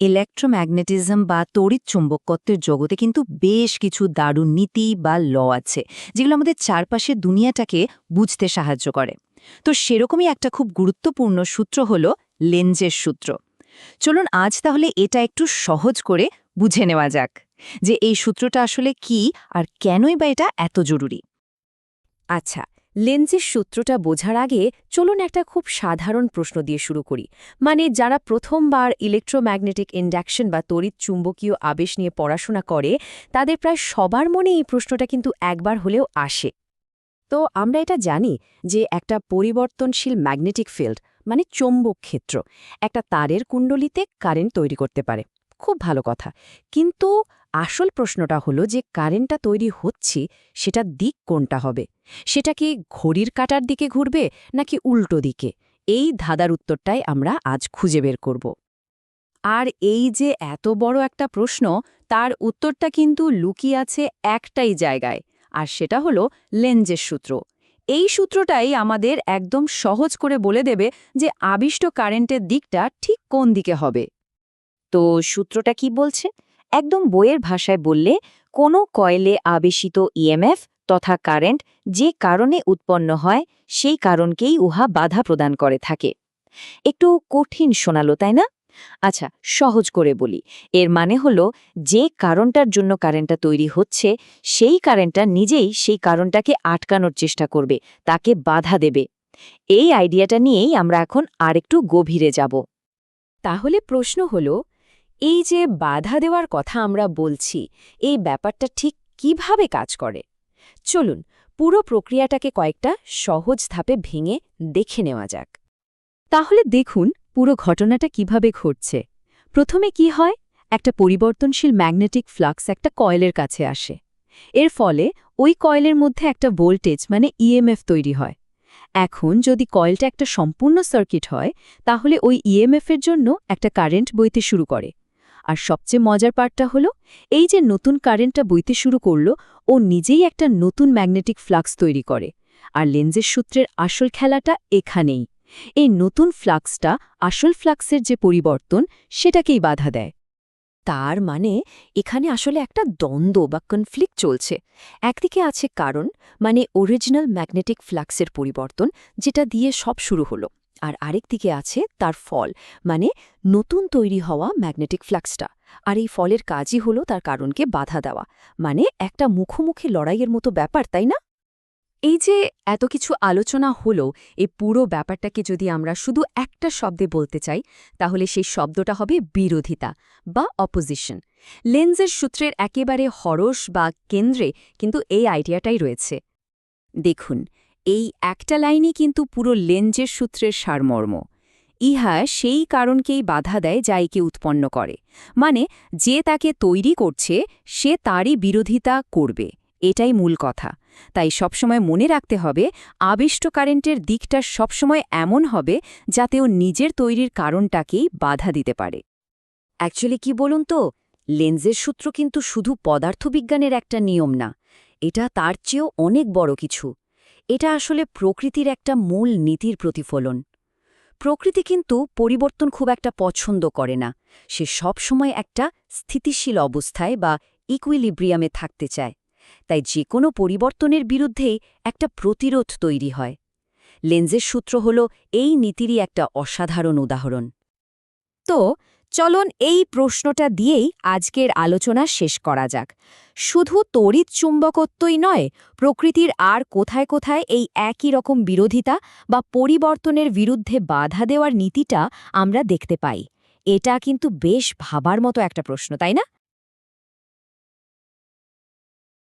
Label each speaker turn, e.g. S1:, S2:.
S1: Electromagnetism বা তড়িৎ চুম্বকত্বের জগতে কিন্তু বেশ কিছু দারুণ নীতি বা ল আছে, যেগুলো আমাদের চারপাশের দুনিয়াটাকে বুঝতে সাহায্য করে। তো সেরকমই একটা খুব গুরুত্বপূর্ণ সূত্র হল লেন্সের সূত্র। চলুন আজ তাহলে এটা একটু সহজ করে বুঝে নেওয়া যাক যে এই সূত্রটা আসলে কি আর কেনই বা এটা এত জরুরি।
S2: আচ্ছা লেন্সের সূত্রটা বোঝার আগে চলুন একটা খুব সাধারণ প্রশ্ন দিয়ে শুরু করি। মানে যারা প্রথমবার ইলেকট্রোম্যাগনেটিক ইন্ডাকশন বা তড়িৎ চুম্বকীয় আবেশ নিয়ে পড়াশোনা করে, তাদের প্রায় সবার মনে এই প্রশ্নটা কিন্তু একবার হলেও আসে। তো আমরা এটা জানি যে একটা পরিবর্তনশীল ম্যাগনেটিক ফিল্ড মানে চৌম্বক ক্ষেত্র, একটা তারের কুণ্ডলিতে কারেন্ট তৈরি করতে পারে। খুব ভালো কথা। কিন্তু আসল প্রশ্নটা হলো যে কারেন্টটা তৈরি হচ্ছে সেটা দিক কোনটা হবে? সেটা কি ঘড়ির কাটার দিকে ঘুরবে নাকি উল্টো দিকে? এই ধাঁধার উত্তরটাই আমরা আজ খুঁজে বের করব। আর এই যে এত বড় একটা প্রশ্ন, তার উত্তরটা কিন্তু লুকিয়ে আছে একটাই জায়গায়, আর সেটা হলো লেন্সের সূত্র। এই সূত্রটাই আমাদের একদম সহজ করে বলে দেবে যে আবিষ্ট কারেন্টের দিকটা ঠিক কোন দিকে হবে।
S1: তো সূত্রটা কি বলছে? একদম বইয়ের ভাষায় বললে, কোনো কয়েলে আবেশিত ইএমএফ তথা কারেন্ট যে কারণে উৎপন্ন হয়, সেই কারণকেই উহা বাধা প্রদান করে থাকে। একটু কঠিন শোনালো, তাই না? আচ্ছা সহজ করে বলি। এর মানে হলো, যে কারণটার জন্য কারেন্টটা তৈরি হচ্ছে, সেই কারেন্টটা নিজেই সেই কারণটাকে আটকানোর চেষ্টা করবে, তাকে বাধা দেবে। এই আইডিয়াটা নিয়েই আমরা এখন আরেকটু গভীরে যাব।
S2: তাহলে প্রশ্ন হল এই যে বাধা দেওয়ার কথা আমরা বলছি, এই ব্যাপারটা ঠিক কীভাবে কাজ করে? চলুন, পুরো প্রক্রিয়াটাকে কয়েকটা সহজ ধাপে ভেঙে দেখে নেওয়া যাক। তাহলে দেখুন, পুরো ঘটনাটা কীভাবে ঘটছে। প্রথমে কি হয়? একটা পরিবর্তনশীল ম্যাগনেটিক ফ্লাক্স একটা কয়েলের কাছে আসে। এর ফলে ওই কয়েলের মধ্যে একটা ভোল্টেজ মানে ইএমএফ তৈরি হয়। এখন যদি কয়েলটা একটা সম্পূর্ণ সার্কিট হয়, তাহলে ওই ইএমএফ এর জন্য একটা কারেন্ট বইতে শুরু করে। আর সবচেয়ে মজার পার্টটা হলো, এই যে নতুন কারেন্টটা বইতে শুরু করল, ও নিজেই একটা নতুন ম্যাগনেটিক ফ্লাক্স তৈরি করে। আর লেন্সের সূত্রের আসল খেলাটা এখানেই। এই নতুন ফ্লাক্সটা আসল ফ্লাক্সের যে পরিবর্তন, সেটাকেই বাধা দেয়। তার মানে এখানে আসলে একটা দ্বন্দ্ব বা কনফ্লিক্ট চলছে। একদিকে আছে কারণ মানে অরিজিনাল ম্যাগনেটিক ফ্লাক্সের পরিবর্তন, যেটা দিয়ে সব শুরু হলো। আর আরেক দিকে আছে তার ফল মানে নতুন তৈরি হওয়া ম্যাগনেটিক ফ্লাক্সটা। আর এই ফলের কাজই হলো তার কারণকে বাধা দেওয়া মানে একটা মুখোমুখি লড়াইয়ের মতো ব্যাপার, তাই না? এই যে এত কিছু আলোচনা হলো এই পুরো ব্যাপারটাকে যদি আমরা শুধু একটা শব্দে বলতে চাই, তাহলে সেই শব্দটা হবে বিরোধিতা বা অপোজিশন লেন্সের সূত্রের একেবারে হরস বা কেন্দ্রে কিন্তু এই আইডিয়াটাই রয়েছে। দেখুন এই একটা লাইনই কিন্তু পুরো লেন্সের সূত্রের সারমর্ম। ইহা সেই কারণকেই বাধা দেয় যা একে উৎপন্ন করে। মানে যে তাকে তৈরি করছে, সে তারই বিরোধিতা করবে। এটাই মূল কথা। তাই সবসময় মনে রাখতে হবে, আবিষ্ট কারেন্টের দিকটা সবসময় এমন হবে, যাতে ও নিজের তৈরির কারণটাকেই বাধা দিতে পারে। অ্যাকচুয়ালি কি বলুন তো? লেন্সের সূত্র কিন্তু শুধু পদার্থবিজ্ঞানের একটা নিয়ম না। এটা তার চেয়েও অনেক বড় কিছু। এটা আসলে প্রকৃতির একটা মূল নীতির প্রতিফলন। প্রকৃতি কিন্তু পরিবর্তন খুব একটা পছন্দ করে না। সে সবসময় একটা স্থিতিশীল অবস্থায় বা ইকুইলিব্রিয়ামে থাকতে চায়। তাই যে কোনো পরিবর্তনের বিরুদ্ধেই একটা প্রতিরোধ তৈরি হয়। লেন্সের সূত্র হল, এই নীতিরই একটা অসাধারণ উদাহরণ। তো চলন এই প্রশ্নটা দিয়েই আজকের আলোচনা শেষ করা যাক। শুধু তড়িৎ চুম্বকত্বই নয়, প্রকৃতির আর কোথায় কোথায় এই একই রকম বিরোধিতা বা পরিবর্তনের বিরুদ্ধে বাধা দেওয়ার নীতিটা আমরা দেখতে পাই। এটা কিন্তু বেশ ভাবার মতো একটা প্রশ্ন, তাই না?